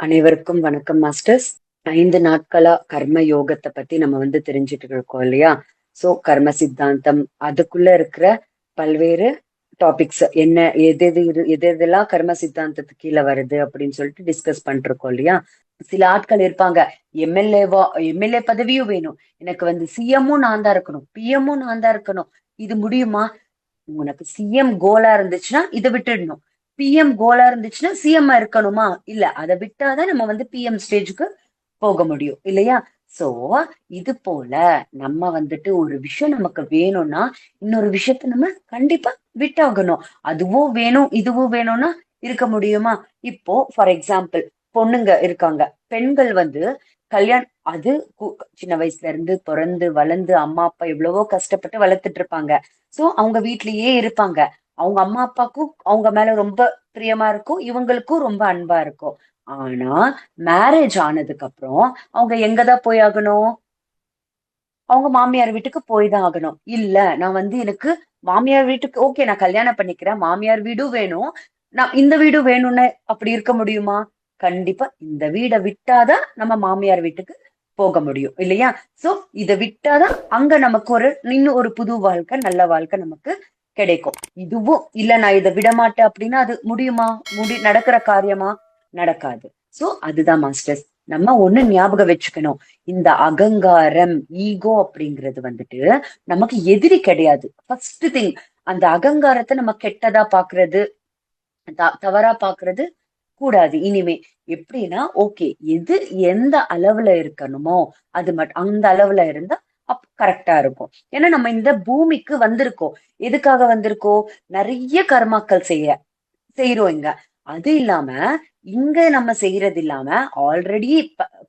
அனைவருக்கும் வணக்கம் மாஸ்டர்ஸ். ஐந்து நாட்களா கர்ம யோகத்தை பத்தி நம்ம வந்து தெரிஞ்சுட்டு இருக்கோம் இல்லையா? சோ கர்ம சித்தாந்தம் அதுக்குள்ள இருக்கிற பல்வேறு டாபிக்ஸ் என்ன எது எது எது எதெல்லாம் கர்ம சித்தாந்தத்துக்கு கீழே வருது அப்படின்னு சொல்லிட்டு டிஸ்கஸ் பண்ணிருக்கோம் இல்லையா? சில ஆட்கள் இருப்பாங்க எம்எல்ஏவா எம்எல்ஏ பதவியும் வேணும். எனக்கு வந்து சிஎம்மும் நான் தான் இருக்கணும் பிஎம்மும் நான் தான் இருக்கணும். இது முடியுமா? உனக்கு சிஎம் கோலா இருந்துச்சுன்னா இதை விட்டுடணும். பிஎம் கோலா இருந்துச்சுன்னா சிஎம் இருக்கணுமா? இல்ல அதை விட்டாதான் நம்ம வந்து பிஎம் ஸ்டேஜுக்கு போக முடியும் இல்லையா? சோ இது போல நம்ம வந்துட்டு ஒரு விஷயம் நமக்கு வேணும்னா இன்னொரு விஷயத்த நம்ம கண்டிப்பா விட்டாகணும். அதுவும் வேணும் இதுவும் வேணும்னா இருக்க முடியுமா? இப்போ ஃபார் எக்ஸாம்பிள் பொண்ணுங்க இருக்காங்க. பெண்கள் வந்து கல்யாணம் அது கு- சின்ன வயசுல இருந்து பிறந்து வளர்ந்து அம்மா அப்பா எவ்வளவோ கஷ்டப்பட்டு வளர்த்துட்டு இருப்பாங்க. சோ அவங்க வீட்லயே இருப்பாங்க. அவங்க அம்மா அப்பாக்கும் அவங்க மேல ரொம்ப பிரியமா இருக்கும். இவங்களுக்கும் ரொம்ப அன்பா இருக்கும். ஆனா மேரேஜ் ஆனதுக்கு அப்புறம் அவங்க எங்கதான் போய் ஆகணும்? அவங்க மாமியார் வீட்டுக்கு போய் தான் ஆகணும். இல்ல நான் வந்து எனக்கு மாமியார் வீட்டுக்கு ஓகே நான் கல்யாணம் பண்ணிக்கிறேன். மாமியார் வீடும் வேணும். நான் இந்த வீடும் வேணும்னு அப்படி இருக்க முடியுமா? கண்டிப்பா இந்த வீடை விட்டாதான் நம்ம மாமியார் வீட்டுக்கு போக முடியும் இல்லையா? சோ இதை விட்டாதான் அங்க நமக்கு ஒரு இன்னும் ஒரு புது வாழ்க்கை நல்ல வாழ்க்கை நமக்கு கிடைக்கும். இதுவும் இல்ல நான் இதை விட மாட்டேன் அப்படின்னா அது முடியுமா? முடி நடக்கிற காரியமா? நடக்காது. சோ அதுதான் மாஸ்டர்ஸ் நம்ம ஒண்ணு ஞாபகம் வச்சுக்கணும். இந்த அகங்காரம் ஈகோ அப்படிங்கிறது வந்துட்டு நமக்கு எதிரி கிடையாது. ஃபர்ஸ்ட் திங் அந்த அகங்காரத்தை நம்ம கெட்டதா பாக்குறது த- தவறா பாக்குறது கூடாது. இனிமே எப்படின்னா ஓகே எது எந்த அளவுல இருக்கணுமோ அது மட்டும் அந்த அளவுல இருந்தா அப் கரெக்டா இருக்கும். ஏன்னா நம்ம இந்த பூமிக்கு வந்திருக்கோம். எதுக்காக வந்திருக்கோம்? நிறைய கர்மாக்கள் செய்ய செய்யறோம் இங்க. அது இல்லாம இங்க நம்ம செய்யறது இல்லாம ஆல்ரெடி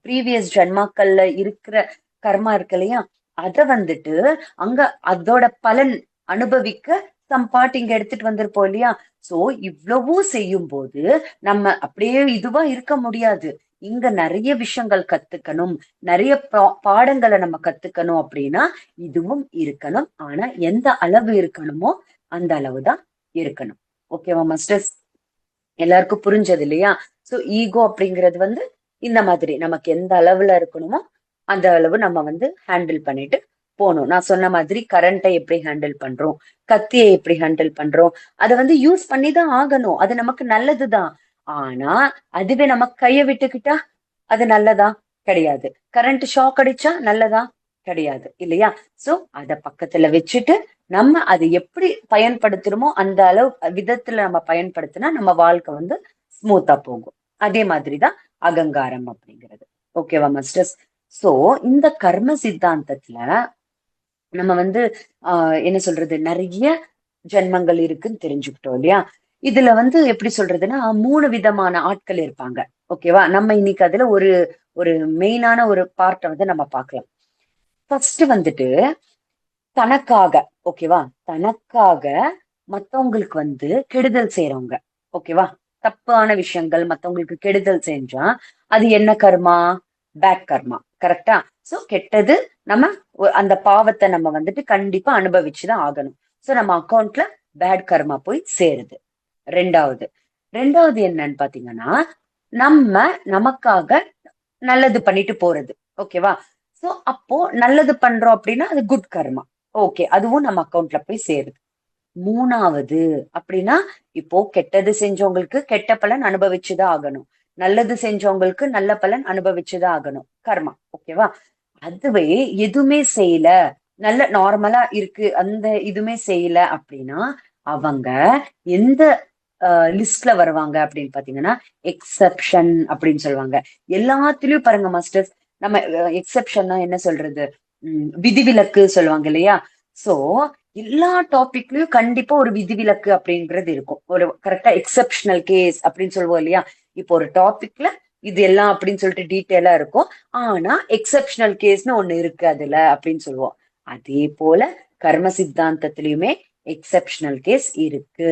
ப்ரீவியஸ் ஜென்மாக்கள்ல இருக்கிற கர்மா இருக்கு இல்லையா? அத வந்துட்டு அங்க அதோட பலன் அனுபவிக்க சம் பாட்டு இங்க எடுத்துட்டு வந்திருப்போம் இல்லையா? சோ இவ்வளவும் செய்யும் போது நம்ம அப்படியே இதுவா இருக்க முடியாது. இங்க நிறைய விஷயங்கள் கத்துக்கணும். நிறைய பா- பாடங்களை நம்ம கத்துக்கணும் அப்படின்னா இதுவும் இருக்கணும். ஆனா எந்த அளவு இருக்கணுமோ அந்த அளவு தான் இருக்கணும். ஓகேவா மாஸ்டர்ஸ் எல்லாருக்கும் புரிஞ்சது இல்லையா? சோ ஈகோ அப்படிங்கிறது வந்து இந்த மாதிரி நமக்கு எந்த அளவுல இருக்கணுமோ அந்த அளவு நம்ம வந்து ஹேண்டில் பண்ணிட்டு போகணும். நான் சொன்ன மாதிரி கரண்ட்டை எப்படி ஹேண்டில் பண்றோம்? கத்தியை எப்படி ஹேண்டில் பண்றோம்? அதை வந்து யூஸ் பண்ணி தான் ஆகணும். அது நமக்கு நல்லதுதான். ஆனா அதுவே நம்ம கைய விட்டுக்கிட்டா அது நல்லதா? கிடையாது. கரண்ட் ஷாக் அடிச்சா நல்லதா? கிடையாது. இல்லையா? சோ அத பக்கத்துல வச்சுட்டு நம்ம அதை எப்படி பயன்படுத்துறோமோ அந்த அளவு விதத்துல நம்ம பயன்படுத்தினா நம்ம வாழ்க்கை வந்து ஸ்மூத்தா போகும். அதே மாதிரிதான் அகங்காரம் அப்படிங்கிறது. ஓகேவா மாஸ்டர்ஸ் சோ இந்த கர்ம சித்தாந்தத்துல நம்ம வந்து ஆஹ் என்ன சொல்றது நிறைய ஜென்மங்கள் இருக்குன்னு தெரிஞ்சுக்கிட்டோம் இல்லையா? இதுல வந்து எப்படி சொல்றதுன்னா மூணு விதமான ஆட்கள் இருப்பாங்க ஓகேவா நம்ம இன்னைக்கு அதுல ஒரு ஒரு மெயினான ஒரு பார்ட்டை வந்து நம்ம பார்க்கலாம். ஃபர்ஸ்ட் வந்துட்டு தனக்காக ஓகேவா தனக்காக மத்தவங்களுக்கு வந்து கெடுதல் செய்யறவங்க ஓகேவா தப்பான விஷயங்கள் மத்தவங்களுக்கு கெடுதல் செஞ்சா அது என்ன கர்மா? பேட் கர்மா கரெக்டா சோ கெட்டது நம்ம அந்த பாவத்தை நம்ம வந்துட்டு கண்டிப்பா அனுபவிச்சுதான் ஆகணும். சோ நம்ம அக்கௌண்ட்ல பேட் கர்மா போய் சேருது. ரெண்டாவது. ரெண்டாவது என்னன்னு பாத்தீங்கன்னா நம்ம நமக்காக நல்லது பண்ணிட்டு போறது. ஓகேவா சோ அப்போ நல்லது பண்றோம் அப்படின்னா அது குட் கர்மா ஓகே அதுவும் நம்ம அக்கௌண்ட்ல போய் சேருது. மூணாவது அப்படின்னா இப்போ கெட்டது செஞ்சவங்களுக்கு கெட்ட பலன் அனுபவிச்சுதான் ஆகணும். நல்லது செஞ்சவங்களுக்கு நல்ல பலன் அனுபவிச்சுதான் ஆகணும். கர்மா ஓகேவா அதுவே எதுவுமே செய்யல. நல்ல நார்மலா இருக்கு. அந்த இதுமே செய்யல அப்படின்னா அவங்க எந்த லிஸ்ட்ல வருவாங்க அப்படின்னு பாத்தீங்கன்னா எக்ஸப்ஷன் அப்படின்னு சொல்லுவாங்க. எல்லாத்துலயும் பாருங்க மாஸ்டர்ஸ் நம்ம எக்ஸெப்ஷன்னா என்ன சொல்றது? உம் விதிவிலக்கு சொல்லுவாங்க இல்லையா? சோ எல்லா டாபிக்லயும் கண்டிப்பா ஒரு விதிவிலக்கு அப்படிங்கிறது இருக்கும். ஒரு கரெக்டா எக்ஸப்ஷனல் கேஸ் அப்படின்னு சொல்லுவோம் இல்லையா? இப்போ ஒரு டாபிக்ல இது எல்லாம் அப்படின்னு சொல்லிட்டு டீட்டெயிலா இருக்கும். ஆனா எக்ஸப்ஷனல் கேஸ்னு ஒண்ணு இருக்கு அதுல அப்படின்னு சொல்லுவோம். அதே போல கர்ம சித்தாந்தத்திலயுமே எக்ஸப்ஷனல் கேஸ் இருக்கு.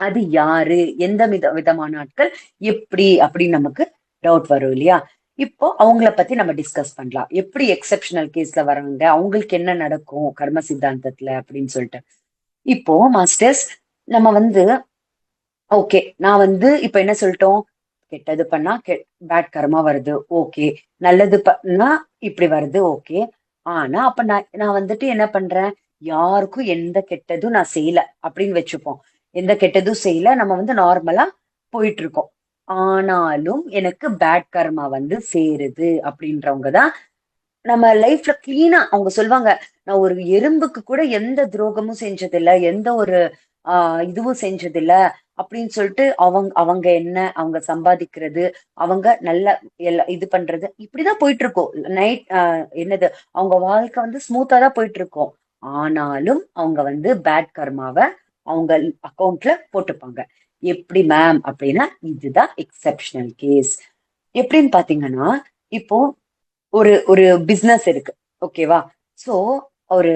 அது யாரு? எந்த வித விதமான ஆட்கள்? எப்படி? அப்படின்னு நமக்கு டவுட் வரும் இல்லையா? இப்போ அவங்கள பத்தி நம்ம டிஸ்கஸ் பண்ணலாம். எப்படி எக்ஸெப்ஷனல் கேஸ்ல வரவங்க அவங்களுக்கு என்ன நடக்கும் கர்ம சித்தாந்தத்துல அப்படின்னு சொல்லிட்டு. இப்போ மாஸ்டர்ஸ் நம்ம வந்து ஓகே நான் வந்து இப்ப என்ன சொல்லிட்டோம்? கெட்டது பண்ணா பேட் கர்மா வருது ஓகே நல்லது பண்ணா இப்படி வருது ஓகே ஆனா அப்ப நான் நான் வந்துட்டு என்ன பண்றேன்? யாருக்கும் எந்த கெட்டதும் நான் செய்யல அப்படின்னு வச்சுப்போம். எந்த கெட்டதும் செய்யல நம்ம வந்து நார்மலா போயிட்டு இருக்கோம் ஆனாலும் எனக்கு பேட் கர்மா வந்து சேருது அப்படின்றவங்க தான் நம்ம லைஃப்ல கிளீனா அவங்க சொல்லுவாங்க நான் ஒரு எறும்புக்கு கூட எந்த துரோகமும் செஞ்சதில்ல எந்த ஒரு ஆஹ் இதுவும் செஞ்சதில்ல அப்படின்னு சொல்லிட்டு அவங்க அவங்க என்ன அவங்க சம்பாதிக்கிறது அவங்க நல்ல எல்லா இது பண்றது இப்படிதான் போயிட்டு இருக்கோம் நைட் என்னது அவங்க வாழ்க்கை வந்து ஸ்மூத்தா தான் போயிட்டு இருக்கோம் ஆனாலும் அவங்க வந்து பேட் கர்மாவை அவங்க அக்கௌண்ட்ல போட்டுப்பாங்க. எப்படி மேம் அப்படின்னா இதுதான் எக்ஸப்ஷனல் கேஸ் எப்படின்னு பாத்தீங்கன்னா இப்போ ஒரு ஒரு பிசினஸ் இருக்கு ஓகேவா சோ ஒரு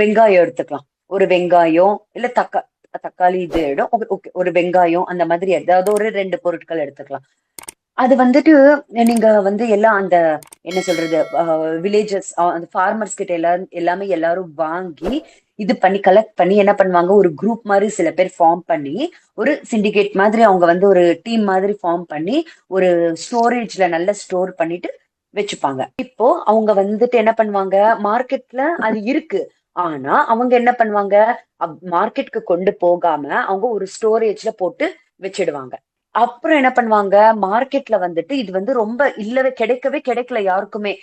வெங்காயம் எடுத்துக்கலாம். ஒரு வெங்காயம் இல்ல தக்கா தக்காளி இது இடம் ஓகே ஒரு வெங்காயம் அந்த மாதிரி ஏதாவது ஒரு ரெண்டு பொருட்கள் எடுத்துக்கலாம். அது வந்துட்டு நீங்க வந்து எல்லாம் அந்த என்ன சொல்றது வில்லேஜஸ் அந்த ஃபார்மர்ஸ் கிட்ட எல்லாம் எல்லாமே எல்லாரும் வாங்கி இது பண்ணி கலெக்ட் பண்ணி என்ன பண்ணுவாங்க? ஒரு குரூப் மாதிரி சில பேர் ஃபார்ம் பண்ணி ஒரு சிண்டிகேட் மாதிரி அவங்க வந்து ஒரு டீம் மாதிரி ஃபார்ம் பண்ணி ஒரு ஸ்டோரேஜ்ல நல்லா ஸ்டோர் பண்ணிட்டு வச்சுப்பாங்க. இப்போ அவங்க வந்துட்டு என்ன பண்ணுவாங்க? மார்க்கெட்ல அது இருக்கு. ஆனா அவங்க என்ன பண்ணுவாங்க? மார்க்கெட்க்கு கொண்டு போகாம அவங்க ஒரு ஸ்டோரேஜ்ல போட்டு வச்சிடுவாங்க. அப்புறம் என்ன பண்ணுவாங்க? மார்க்கெட்ல வந்துட்டு இது வந்து ரொம்ப இல்லவே கிடைக்கவே கிடைக்கல யாருக்குமே.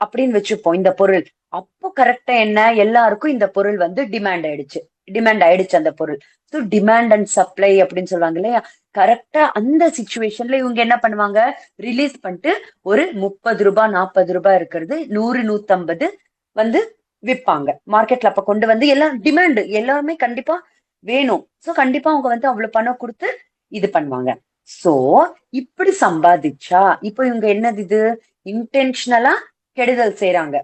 அப்படின்னு வச்சுப்போம் இந்த பொருள். அப்போ கரெக்டா என்ன? எல்லாருக்கும் இந்த பொருள் வந்து டிமாண்ட் ஆயிடுச்சு. டிமாண்ட் ஆயிடுச்சு அந்த பொருள். ஸோ டிமாண்ட் அண்ட் சப்ளை அப்படின்னு சொல்லுவாங்க இல்லையா? கரெக்டா அந்த சுச்சுவேஷன்ல இவங்க என்ன பண்ணுவாங்க? ரிலீஸ் பண்ணிட்டு ஒரு முப்பது ரூபாய் நாற்பது ரூபாய் இருக்கிறது நூறு நூத்தம்பது வந்து விற்பாங்க மார்க்கெட்ல அப்ப கொண்டு வந்து எல்லாம் டிமாண்ட் எல்லாருமே கண்டிப்பா வேணும். சோ கண்டிப்பா அவங்க வந்து அவ்வளவு பணம் கொடுத்து இது பண்ணுவாங்க. சோ இப்படி சம்பாதிச்சா இப்போ இவங்க என்னது இது? இன்டென்ஷனலா கெடுதல் செய்யறாங்க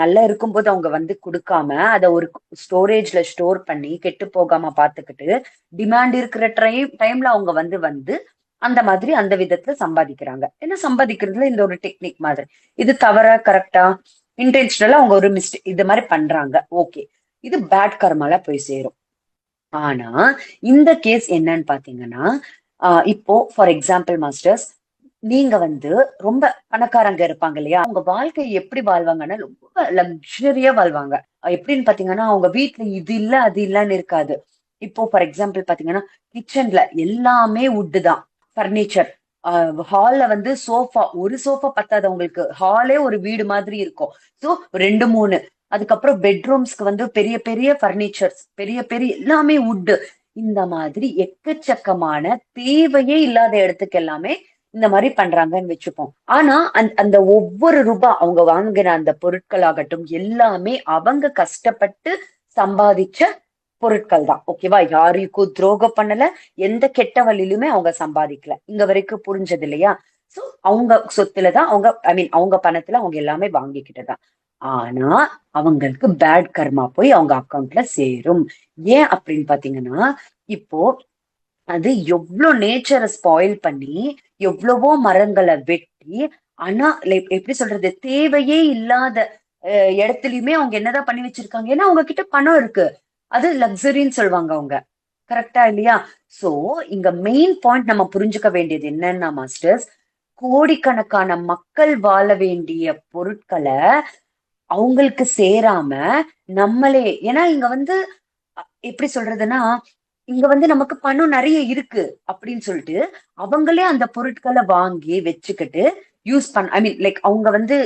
நல்லா இருக்கும்போது அவங்க வந்து கொடுக்காம அதை ஒரு ஸ்டோரேஜ்ல ஸ்டோர் பண்ணி கெட்டு போகாம பாத்துக்கிட்டு டிமாண்ட் இருக்கிற டைம் டைம்ல அவங்க வந்து வந்து அந்த மாதிரி அந்த விதத்துல சம்பாதிக்கிறாங்க. ஏன்னா சம்பாதிக்கிறதுல இந்த ஒரு டெக்னிக் மாதிரி. இது தவற கரெக்டா இன்டென்ஷனலா அவங்க ஒரு மிஸ்டேக் இது மாதிரி பண்றாங்க. ஓகே இது பேட் கர்மால போய் சேரும். ஆனா இந்த கேஸ் என்னன்னு பாத்தீங்கன்னா இப்போ ஃபார் எக்ஸாம்பிள் மாஸ்டர்ஸ் நீங்க வந்து ரொம்ப பணக்காரங்க இருப்பாங்க இல்லையா? அவங்க வாழ்க்கை எப்படி வாழ்வாங்கன்னா ரொம்ப லக்ஸரியா வாழ்வாங்க. எப்படின்னு பாத்தீங்கன்னா அவங்க வீட்டுல இது இல்ல அது இல்லன்னு இருக்காது. இப்போ ஃபார் எக்ஸாம்பிள் பாத்தீங்கன்னா கிச்சன்ல எல்லாமே உட்டு தான் பர்னிச்சர் ஹால்ல வந்து சோஃபா ஒரு சோஃபா பத்தாது அவங்களுக்கு. ஹாலே ஒரு வீடு மாதிரி இருக்கும். ஸோ ரெண்டு மூணு. அதுக்கப்புறம் பெட்ரூம்ஸ்க்கு வந்து பெரிய பெரிய பர்னிச்சர்ஸ் பெரிய பெரிய எல்லாமே உட்டு இந்த மாதிரி எக்கச்சக்கமான தேவையே இல்லாத இடத்துக்கு எல்லாமே இந்த மாதிரி பண்றாங்கன்னு வச்சுப்போம். ஆனா அந் அந்த ஒவ்வொரு ரூபாய் அவங்க வாங்குற அந்த பொருட்கள் ஆகட்டும் எல்லாமே அவங்க கஷ்டப்பட்டு சம்பாதிச்ச பொருட்கள் தான். ஓகேவா யாருக்கும் துரோகம் பண்ணல. எந்த கெட்ட வழியிலுமே அவங்க சம்பாதிக்கல. இங்க வரைக்கும் புரிஞ்சது இல்லையா? சோ அவங்க சொத்துலதான் அவங்க ஐ மீன் அவங்க பணத்துல அவங்க எல்லாமே வாங்கிக்கிட்டதான் ஆனா அவங்களுக்கு பேட் கர்மா போய் அவங்க அக்கௌண்ட்ல சேரும். ஏன் அப்படின்னு பாத்தீங்கன்னா இப்போ அது எவ்வளவு நேச்சரை ஸ்பாயில் பண்ணி எவ்வளவோ மரங்களை வெட்டி ஆனா எப்படி சொல்றது தேவையே இல்லாத இடத்துலயுமே அவங்க என்னதான் பண்ணி வச்சிருக்காங்க? ஏன்னா அவங்க கிட்ட பணம் இருக்கு. அது லக்ஸரின்னு சொல்லுவாங்க அவங்க. கரெக்டா இல்லையா? சோ இங்க மெயின் பாயிண்ட் நம்ம புரிஞ்சுக்க வேண்டியது என்னன்னா மாஸ்டர்ஸ் கோடிக்கணக்கான மக்கள் வாழ வேண்டிய பொருட்களை அவங்களுக்கு சேராம நம்மளே ஏன்னா இங்க வந்து எப்படி சொல்றதுன்னா இங்க வந்து நமக்கு பணம் நிறைய இருக்கு அப்படின்னு சொல்லிட்டு அவங்களே அந்த பொருட்களை வாங்கி வச்சுக்கிட்டு யூஸ் பண்ண ஐ மீன் லைக் அவங்க வந்து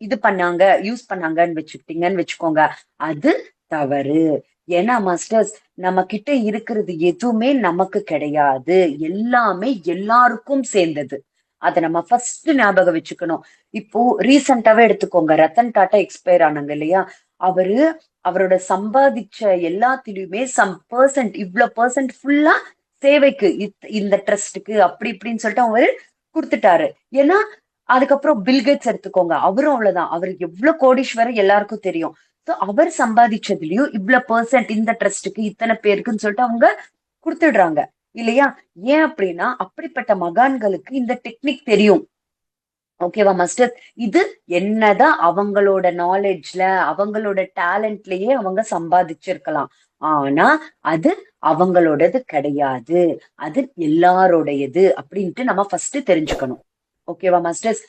இது பண்ணாங்க யூஸ் பண்ணாங்கன்னு வச்சுக்கிட்டீங்கன்னு வச்சுக்கோங்க. அது தவறு. ஏன்னா மாஸ்டர்ஸ் நம்ம கிட்ட இருக்கிறது எதுவுமே நமக்கு கிடையாது. எல்லாமே எல்லாருக்கும் சேர்ந்தது. அதை நம்ம ஃபர்ஸ்ட் ஞாபகம் வச்சுக்கணும். இப்போ ரீசெண்டாவே எடுத்துக்கோங்க. ரத்தன் டாட்டா எக்ஸ்பயர் ஆனாங்க இல்லையா? அவரு அவரோட சம்பாதிச்ச எல்லாத்திலயுமே சம் பர்சன்ட் இவ்வளவு பர்சன்ட் ஃபுல்லா சேவைக்கு இந்த ட்ரஸ்டுக்கு அப்படி இப்படின்னு சொல்லிட்டு அவரு கொடுத்துட்டாரு. ஏன்னா அதுக்கப்புறம் பில்கேட்ஸ் எடுத்துக்கோங்க. அவரும் அவ்வளவுதான். அவர் எவ்வளவு கோடீஸ்வரர் எல்லாருக்கும் தெரியும். அவர் சம்பாதிச்சதுலயும் இவ்வளவு பர்சன்ட் இந்த ட்ரஸ்டுக்கு இத்தனை பேருக்குன்னு சொல்லிட்டு அவங்க கொடுத்துடுறாங்க. இல்லையா? ஏன் அப்படின்னா அப்படிப்பட்ட மகான்களுக்கு இந்த டெக்னிக் தெரியும். ஓகேவா மாஸ்டர் இது என்னதான் அவங்களோட நாலேஜ்ல அவங்களோட டேலண்ட்லயே அவங்க சம்பாதிச்சிருக்கலாம். ஆனா அது அவங்களோடது கிடையாது. அது எல்லாரோடையது அப்படின்ட்டு நம்ம ஃபர்ஸ்ட் தெரிஞ்சுக்கணும். ஓகேவா மாஸ்டர்ஸ்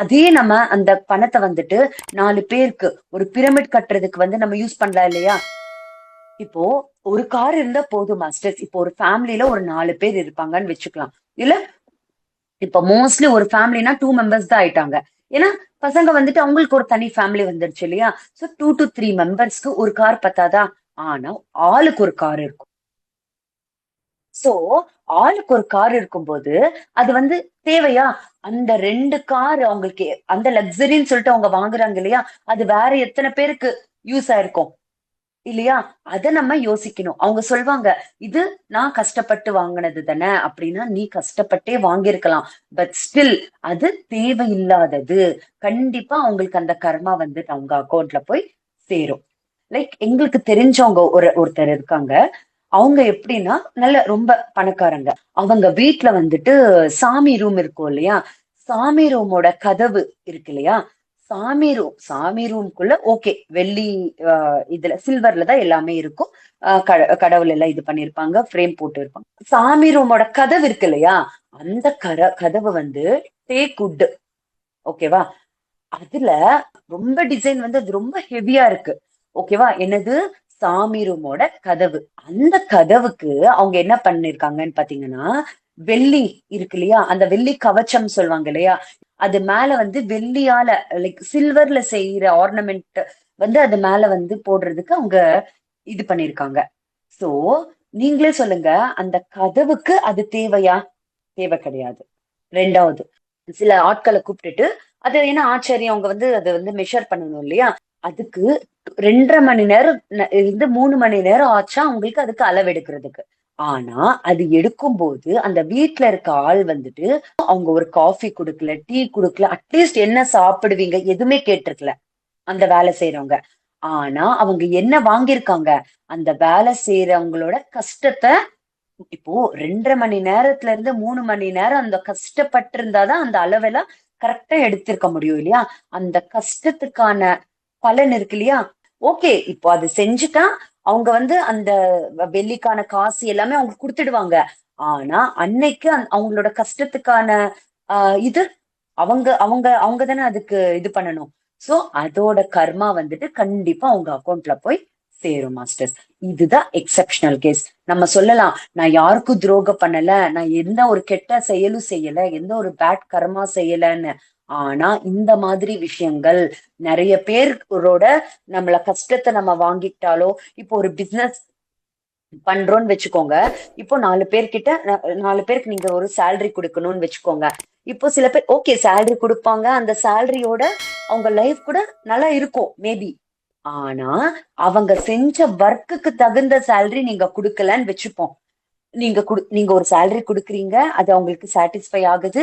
அதே நம்ம அந்த பணத்தை வந்துட்டு நாலு பேருக்கு ஒரு பிரமிட் கட்டுறதுக்கு வந்து நம்ம யூஸ் பண்ணலாம் இல்லையா? இப்போ ஒரு கார் இருந்தா போதும் மாஸ்டர்ஸ் இப்போ ஒரு ஃபேமிலியில ஒரு நாலு பேர் இருப்பாங்கன்னு வச்சுக்கலாம். இல்ல இப்ப மோஸ்ட்லி ஒரு ஃபேமிலினா டூ மெம்பர்ஸ் தான் ஆயிட்டாங்க. ஏன்னா பசங்க வந்துட்டு அவங்களுக்கு ஒரு தனி ஃபேமிலி வந்துருச்சு இல்லையா? சோ டூ டு த்ரீ மெம்பர்ஸ்க்கு ஒரு கார் பத்தாதா? ஆனா ஆளுக்கு ஒரு கார் இருக்கும். சோ ஆளுக்கு ஒரு கார் இருக்கும்போது அது வந்து தேவையா? அந்த ரெண்டு கார் அவங்களுக்கு அந்த லக்ஸரின்னு சொல்லிட்டு அவங்க வாங்குறாங்க இல்லையா? அது வேற எத்தனை பேருக்கு யூஸ் ஆயிருக்கும்? இல்லையா? அத நம்ம யோசிக்கணும். அவங்க சொல்வாங்க இது நான் கஷ்டப்பட்டு வாங்கினது தானே? அப்படின்னா நீ கஷ்டப்பட்டே வாங்கியிருக்கலாம். பட் ஸ்டில் அது தேவையில்லாதது. கண்டிப்பா அவங்களுக்கு அந்த கர்மா வந்து அவங்க அக்கௌண்ட்ல போய் சேரும். லைக் எங்களுக்கு தெரிஞ்சவங்க ஒரு ஒருத்தர் இருக்காங்க. அவங்க எப்படின்னா நல்ல ரொம்ப பணக்காரங்க. அவங்க வீட்டுல வந்துட்டு சாமி ரூம் இருக்கும் இல்லையா? சாமி ரூமோட கதவு இருக்கு இல்லையா? சாமி ரூம் சாமி ரூம்குள்ள ஓகே வெள்ளி ஆஹ் இதுல சில்வர்ல தான் எல்லாமே இருக்கும். ஆஹ் கடவுள் எல்லாம் இது பண்ணிருப்பாங்க ஃப்ரேம் போட்டு இருப்பாங்க. சாமி ரூமோட கதவு இருக்கு இல்லையா? அந்த கர கதவு வந்து டேக் உட் ஓகேவா அதுல ரொம்ப டிசைன் வந்து அது ரொம்ப ஹெவியா இருக்கு. ஓகேவா என்னது? சாமி ரூமோட கதவு. அந்த கதவுக்கு அவங்க என்ன பண்ணிருக்காங்கன்னு பாத்தீங்கன்னா வெள்ளி இருக்கு இல்லையா? அந்த வெள்ளி கவச்சம் சொல்லுவாங்க இல்லையா? அது மேல வந்து வெள்ளியால லைக் சில்வர்ல செய்யற ஆர்னமெண்ட் வந்து அது மேல வந்து போடுறதுக்கு அவங்க இது பண்ணிருக்காங்க. சோ நீங்களே சொல்லுங்க அந்த கதவுக்கு அது தேவையா? தேவை கிடையாது. ரெண்டாவது சில ஆட்களை கூப்பிட்டுட்டு அது ஏன்னா ஆச்சரியம்? அவங்க வந்து அதை வந்து மெஷர் பண்ணணும் இல்லையா? அதுக்கு ரெண்டரை மணி நேரம் இருந்து மூணு மணி நேரம் ஆச்சா அவங்களுக்கு அதுக்கு அளவு எடுக்கிறதுக்கு. ஆனா அது எடுக்கும்போது அந்த வீட்டுல இருக்க ஆள் வந்துட்டு அவங்க ஒரு காஃபி குடுக்கல டீ குடுக்கல அட்லீஸ்ட் என்ன சாப்பிடுவீங்க எதுவுமே கேட்டிருக்கல அந்த வேலை செய்யறவங்க ஆனா அவங்க என்ன வாங்கியிருக்காங்க அந்த வேலை செய்யறவங்களோட கஷ்டத்தை இப்போ ரெண்டரை மணி நேரத்துல இருந்து மூணு மணி நேரம் அந்த கஷ்டப்பட்டு இருந்தாதான் அந்த அளவெல்லாம் கரெக்டா எடுத்திருக்க முடியும் இல்லையா? அந்த கஷ்டத்துக்கான பலன் இருக்கு இல்லையா? ஓகே இப்போ அது செஞ்சுட்டா அவங்க வந்து அந்த வெள்ளிக்கான காசு எல்லாமே அவங்க கொடுத்துடுவாங்க. ஆனா அன்னைக்கு அவங்களோட கஷ்டத்துக்கான ஆஹ் இது அவங்க அவங்க அவங்க தானே அதுக்கு இது பண்ணணும். சோ அதோட கர்மா வந்துட்டு கண்டிப்பா அவங்க அக்கௌண்ட்ல போய் சேரும் மாஸ்டர்ஸ் இதுதான் எக்ஸப்ஷனல் கேஸ் நம்ம சொல்லலாம் நான் யாருக்கும் துரோகம் பண்ணல நான் எந்த ஒரு கெட்ட செயலும் செய்யல எந்த ஒரு பேட் கர்மா செய்யலன்னு. ஆனா இந்த மாதிரி விஷயங்கள் நிறைய பேரோட நம்மள கஷ்டத்தை நம்ம வாங்கிட்டாலோ இப்போ ஒரு பிசினஸ் பண்றோம்னு வச்சுக்கோங்க. இப்போ நாலு பேர்கிட்ட நாலு பேருக்கு நீங்க ஒரு சேலரி கொடுக்கணும்னு வச்சுக்கோங்க. இப்போ சில பேர் ஓகே சேலரி கொடுப்பாங்க. அந்த சேலரியோட அவங்க லைஃப் கூட நல்லா இருக்கும் மேபி ஆனா அவங்க செஞ்ச ஒர்க்குக்கு தகுந்த சேலரி நீங்க கொடுக்கலன்னு வச்சுப்போம். நீங்க குடு நீங்க ஒரு சேலரி கொடுக்குறீங்க அது அவங்களுக்கு சாட்டிஸ்ஃபை ஆகுது.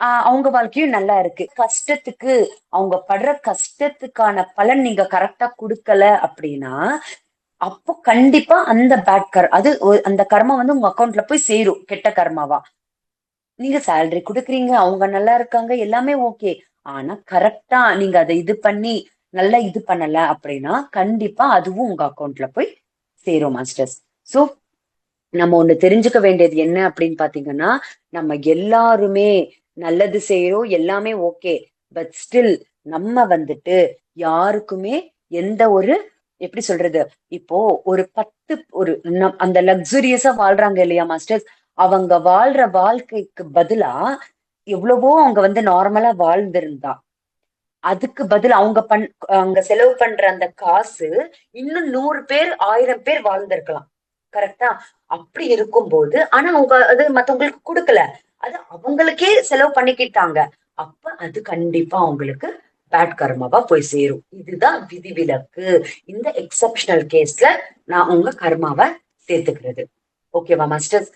ஆஹ் அவங்க வாழ்க்கையும் நல்லா இருக்கு. கஷ்டத்துக்கு அவங்க படுற கஷ்டத்துக்கான பலன் நீங்க கரெக்டா கொடுக்கல அப்படின்னா அப்போ கண்டிப்பா அந்த பேட் கர் அது ஒ- அந்த கர்மா வந்து உங்க அக்கௌண்ட்ல போய் சேரும் கெட்ட கர்மாவா. நீங்க சேலரி கொடுக்குறீங்க அவங்க நல்லா இருக்காங்க எல்லாமே ஓகே ஆனா கரெக்டா நீங்க அதை இது பண்ணி நல்லா இது பண்ணல அப்படின்னா கண்டிப்பா அதுவும் உங்க அக்கௌண்ட்ல போய் சேரும் மாஸ்டர்ஸ் சோ நம்ம ஒண்ணு தெரிஞ்சுக்க வேண்டியது என்ன அப்படின்னு பாத்தீங்கன்னா நம்ம எல்லாருமே நல்லது செய்யறோம் எல்லாமே ஓகே. பட் ஸ்டில் நம்ம வந்துட்டு யாருக்குமே எந்த ஒரு எப்படி சொல்றது? இப்போ ஒரு பத்து ஒரு அந்த லக்ஸுரியஸா வாழ்றாங்க இல்லையா மாஸ்டர்ஸ் அவங்க வாழ்ற வாழ்க்கைக்கு பதிலா எவ்வளவோ அவங்க வந்து நார்மலா வாழ்ந்திருந்தா. அதுக்கு பதில் அவங்க பண் அவங்க செலவு பண்ற அந்த காசு இன்னும் நூறு பேர் ஆயிரம் பேர் வாழ்ந்திருக்கலாம். கரெக்டா அப்படி இருக்கும்போது ஆனா அவங்க அது மத்தவங்களுக்கு கொடுக்கல. அது அவங்களுக்கே செலவு பண்ணிக்கிட்டாங்க. அப்ப அது கண்டிப்பா அவங்களுக்கு பேட் கர்மாவா போய் சேரும். இதுதான் விதிவிலக்கு. இந்த எக்ஸப்ஷனல் கேஸ்ல நான் உங்க கர்மாவை சேர்த்துக்கிறது. ஓகேவா மாஸ்டர்ஸ்